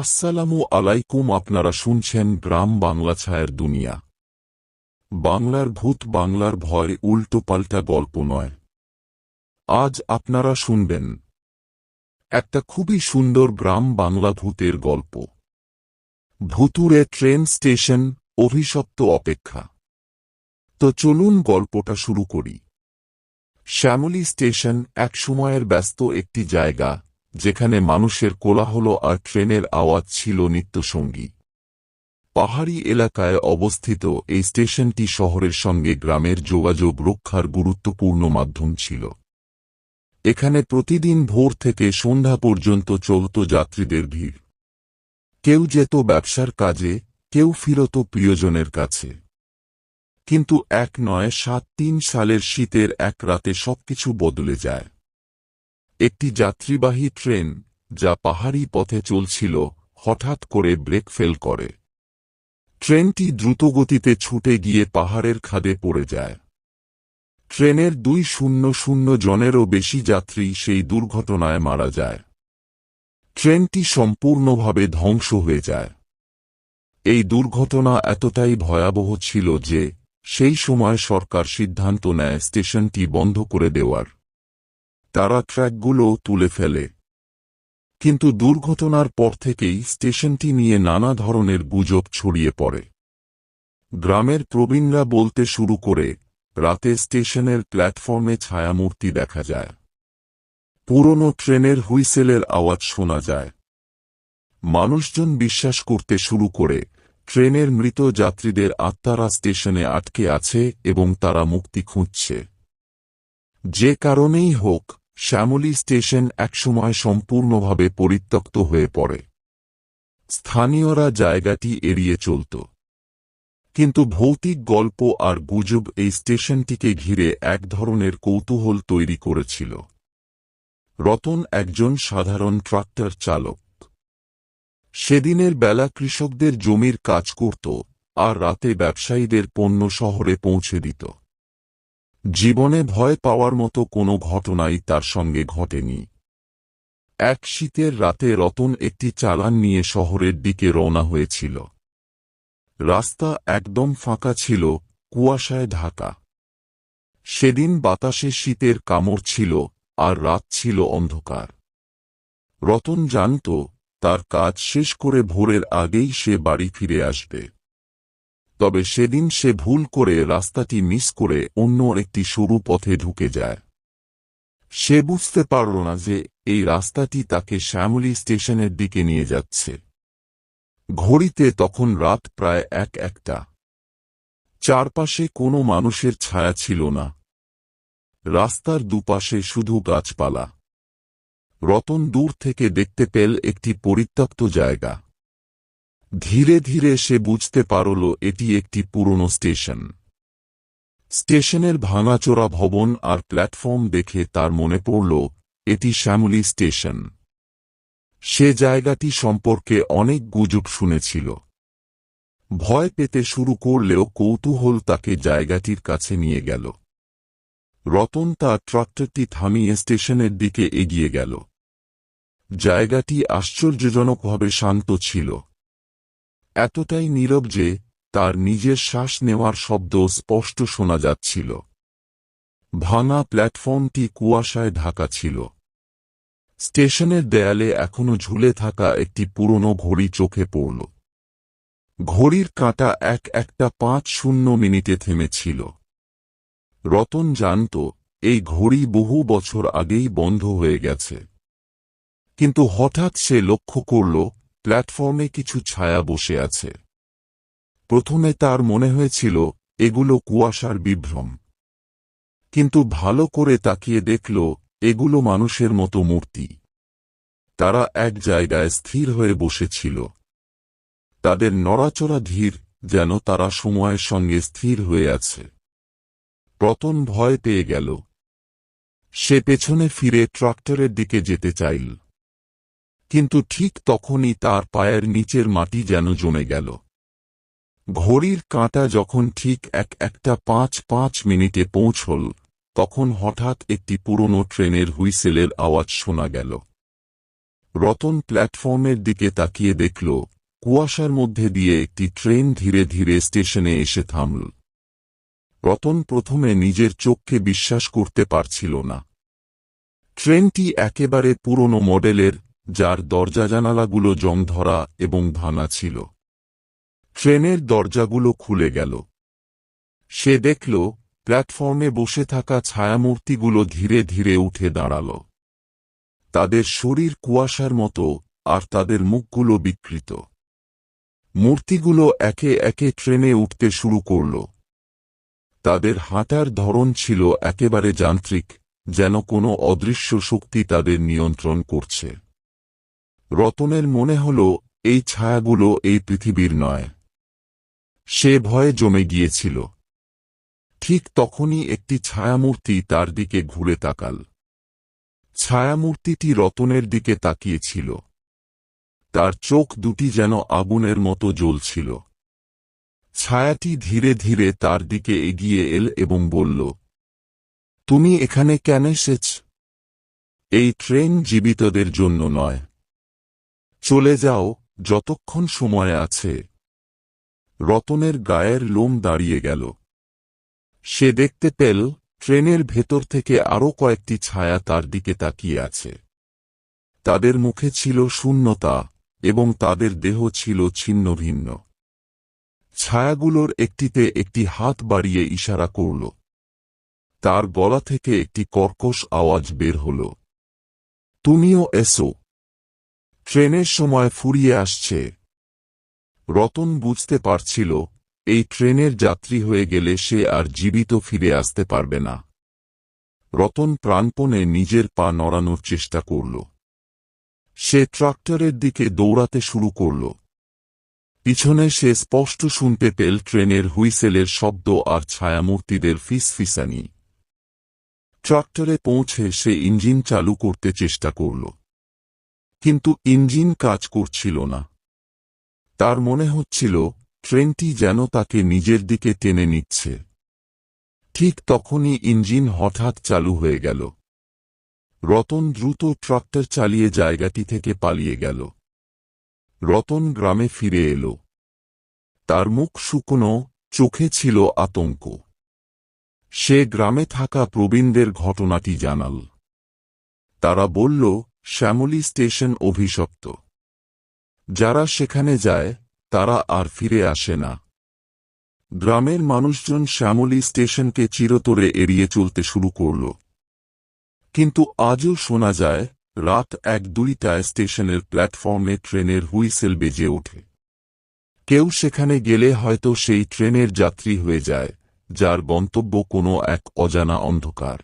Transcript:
আসসালামু আলাইকুম, আপনারা শুনছেন গ্রাম বাংলা ছায়ের দুনিয়া। বাংলার ভূত, বাংলার ভয় উল্টো পাল্টা গল্প নয়। আজ আপনারা শুনবেন একটা খুবই সুন্দর গ্রাম বাংলা ভূতের গল্প। ভুতুরে ট্রেন স্টেশন, অভিশপ্ত অপেক্ষা। তো চলুন গল্পটা শুরু করি। শ্যামলী স্টেশন এক সময়ের ব্যস্ত একটি জায়গা যেখানে মানুষের কোলাহল আর ট্রেনের আওয়াজ ছিল নিত্যসঙ্গী। পাহাড়ি এলাকায় অবস্থিত এই স্টেশনটি শহরের সঙ্গে গ্রামের যোগাযোগ রক্ষার গুরুত্বপূর্ণ মাধ্যম ছিল। এখানে প্রতিদিন ভোর থেকে সন্ধ্যা পর্যন্ত চলত যাত্রীদের ভিড়। কেউ যেত ব্যবসার কাজে, কেউ ফিরত প্রিয়জনের কাছে। কিন্তু এক নয় সাত তিন সালের শীতের এক রাতে সবকিছু বদলে যায়। একটি যাত্রীবাহী ট্রেন, যা পাহাড়ি পথে চলছিল, হঠাৎ করে ব্রেক ফেল করে। ট্রেনটি দ্রুতগতিতে ছুটে গিয়ে পাহাড়ের খাদে পড়ে যায়। ট্রেনের দুই শূন্য শূন্য জনেরও বেশি যাত্রী সেই দুর্ঘটনায় মারা যায়। ট্রেনটি সম্পূর্ণভাবে ধ্বংস হয়ে যায়। এই দুর্ঘটনা এতটাই ভয়াবহ ছিল যে, সেই সময় সরকার সিদ্ধান্ত নেয় স্টেশনটি বন্ধ করে দেওয়ার। তারা ট্র্যাকগুলো তুলে ফেলে। কিন্তু দুর্ঘটনার পর থেকেই স্টেশনটি নিয়ে নানা ধরনের গুজব ছড়িয়ে পড়ে। গ্রামের প্রবীণরা বলতে শুরু করে, রাতে স্টেশনের প্ল্যাটফর্মে ছায়ামূর্তি দেখা যায়। পুরনো ট্রেনের হুইসেলের আওয়াজ শোনা যায়। মানুষজন বিশ্বাস করতে শুরু করে, ট্রেনের মৃত যাত্রীদের আত্মারা স্টেশনে আটকে আছে এবং তারা মুক্তি খুঁজছে। যে কারণেই হোক শ্যামলী স্টেশন একসময় সম্পূর্ণভাবে পরিত্যক্ত হয়ে পড়ে। স্থানীয়রা জায়গাটি এড়িয়ে চলত। কিন্তু ভৌতিক গল্প আর গুজব এই স্টেশনটিকে ঘিরে এক ধরনের কৌতূহল তৈরি করেছিল। রতন একজন সাধারণ ট্রাক্টর চালক। সেদিনের বেলা কৃষকদের জমির কাজ করত আর রাতে ব্যবসায়ীদের পণ্য শহরে পৌঁছে দিত। জীবনে ভয় পাওয়ার মতো কোনো ঘটনাই তার সঙ্গে ঘটেনি। এক শীতের রাতে রতন একটি চালান নিয়ে শহরের দিকে রওনা হয়েছিল। রাস্তা একদম ফাঁকা ছিল, কুয়াশায় ঢাকা। সেদিন বাতাসে শীতের কামড় ছিল, আর রাত ছিল অন্ধকার। রতন জানত, তার কাজ শেষ করে ভোরের আগেই সে বাড়ি ফিরে আসবে। তবে সেদিন সে ভুল করে রাস্তাটি মিস করে অন্য একটি সরু পথে ঢুকে যায়। সে বুঝতে পারল না যে এই রাস্তাটি তাকে শ্যামলী স্টেশনের দিকে নিয়ে যাচ্ছে। ঘড়িতে তখন রাত প্রায় এক একটা। চারপাশে কোনো মানুষের ছায়া ছিল না। রাস্তার দুপাশে শুধু গাছপালা। রতন দূর থেকে দেখতে পেল একটি পরিত্যক্ত জায়গা। ধীরে ধীরে সে বুঝতে পারল এটি একটি পুরনো স্টেশন। স্টেশনের ভাঙাচোরা ভবন আর প্ল্যাটফর্ম দেখে তার মনে পড়ল, এটি শ্যামলী স্টেশন। সে জায়গাটি সম্পর্কে অনেক গুজব শুনেছিল। ভয় পেতে শুরু করলেও কৌতূহল তাকে জায়গাটির কাছে নিয়ে গেল। রতন তার ট্রাক্টরটি থামিয়ে স্টেশনের দিকে এগিয়ে গেল। জায়গাটি আশ্চর্যজনকভাবে শান্ত ছিল। এতটাই নীরব যে, তার নিজের শ্বাস নেওয়ার শব্দ স্পষ্ট শোনা যাচ্ছিল। ভাঙা প্ল্যাটফর্মটি কুয়াশায় ঢাকা ছিল। স্টেশনের দেয়ালে এখনও ঝুলে থাকা একটি পুরনো ঘড়ি চোখে পড়ল। ঘড়ির কাঁটা এক একটা পাঁচ শূন্য মিনিটে থেমেছিল। রতন জানত, এই ঘড়ি বহু বছর আগেই বন্ধ হয়ে গেছে। কিন্তু হঠাৎ সে লক্ষ্য করল প্ল্যাটফর্মে কিছু ছায়া বসে আছে। প্রথমে তার মনে হয়েছিল, এগুলো কুয়াশার বিভ্রম। কিন্তু ভালো করে তাকিয়ে দেখল, এগুলো মানুষের মতো মূর্তি। তারা এক জায়গায় স্থির হয়ে বসেছিল। তাদের নড়াচড়া ধীর, যেন তারা সময়ের সঙ্গে স্থির হয়ে আছে। প্রতন ভয় পেয়ে গেল। সে পেছনে ফিরে ট্রাক্টরের দিকে যেতে চাইল। কিন্তু ঠিক তখনই তার পায়ের নিচের মাটি যেন জমে গেল। ঘড়ির কাঁটা যখন ঠিক এক একটা পাঁচ পাঁচ মিনিটে পৌঁছল, তখন হঠাৎ একটি পুরনো ট্রেনের হুইসেলের আওয়াজ শোনা গেল। রতন প্ল্যাটফর্মের দিকে তাকিয়ে দেখল, কুয়াশার মধ্যে দিয়ে একটি ট্রেন ধীরে ধীরে স্টেশনে এসে থামল। রতন প্রথমে নিজের চোখকে বিশ্বাস করতে পারছিল না। ট্রেনটি একেবারে পুরনো মডেলের যার দরজা জানালাগুলো জং ধরা এবং ভাঙা ছিল। ট্রেনের দরজাগুলো খুলে গেল। সে দেখল, প্ল্যাটফর্মে বসে থাকা ছায়ামূর্তিগুলো ধীরে ধীরে উঠে দাঁড়াল। তাদের শরীর কুয়াশার মতো, আর তাদের মুখগুলো বিকৃত। মূর্তিগুলো একে একে ট্রেনে উঠতে শুরু করল। তাদের হাঁটার ধরন ছিল একেবারে যান্ত্রিক, যেন কোনো অদৃশ্য শক্তি তাদের নিয়ন্ত্রণ করছে। রতনের মনে হল, এই ছায়াগুলো এই পৃথিবীর নয়। সে ভয়ে জমে গিয়েছিল। ঠিক তখনই একটি ছায়ামূর্তি তার দিকে ঘুরে তাকাল। ছায়ামূর্তিটি রতনের দিকে তাকিয়েছিল। তার চোখ দুটি যেন আগুনের মতো জ্বলছিল। ছায়াটি ধীরে ধীরে তার দিকে এগিয়ে এল এবং বলল, তুমি এখানে কেন এসেছ? এই ট্রেন জীবিতদের জন্য নয়। চলে যাও, যতক্ষণ সময় আছে। রতনের গায়ের লোম দাঁড়িয়ে গেল। সে দেখতে পেল, ট্রেনের ভেতর থেকে আরও কয়েকটি ছায়া তার দিকে তাকিয়ে আছে। তাদের মুখে ছিল শূন্যতা, এবং তাদের দেহ ছিল ছিন্ন ভিন্ন ছায়াগুলোর একটিতে একটি হাত বাড়িয়ে ইশারা করল। তার গলা থেকে একটি কর্কশ আওয়াজ বের হল। তুমিও এসো ট্রেনের সময় ফুরিয়ে আসছে। রতন বুঝতে পারছিল, এই ট্রেনের যাত্রী হয়ে গেলে সে আর জীবিত ফিরে আসতে পারবে না। রতন প্রাণপণে নিজের পা নড়ানোর চেষ্টা করল। সে ট্রাক্টরের দিকে দৌড়াতে শুরু করল। পিছনে সে স্পষ্ট শুনতে পেল ট্রেনের হুইসেলের শব্দ আর ছায়ামূর্তিদের ফিসফিসানি। ট্রাক্টরে পৌঁছে সে ইঞ্জিন চালু করতে চেষ্টা করল। কিন্তু ইঞ্জিন কাজ করছিল না। তার মনে হচ্ছিল, ট্রেনটি যেন তাকে নিজের দিকে টেনে নিচ্ছে। ঠিক তখনই ইঞ্জিন হঠাৎ চালু হয়ে গেল। রতন দ্রুত ট্রাক্টর চালিয়ে জায়গাটি থেকে পালিয়ে গেল। রতন গ্রামে ফিরে এল। তার মুখ শুকনো, চোখে ছিল আতঙ্ক। সে গ্রামে থাকা প্রবীণদের ঘটনাটি জানাল। তারা বলল শ্যামলী স্টেশন অভিশপ্ত। যারা সেখানে যায়, তারা আর ফিরে আসে না। গ্রামের মানুষজন শ্যামলী স্টেশনকে চিরতরে এড়িয়ে চলতে শুরু করল। কিন্তু আজও শোনা যায়, রাত এক দুইটায় স্টেশনের প্ল্যাটফর্মে ট্রেনের হুইসেল বেজে ওঠে। কেউ সেখানে গেলে হয়তো সেই ট্রেনের যাত্রী হয়ে যায়, যার গন্তব্য কোনো এক অজানা অন্ধকার।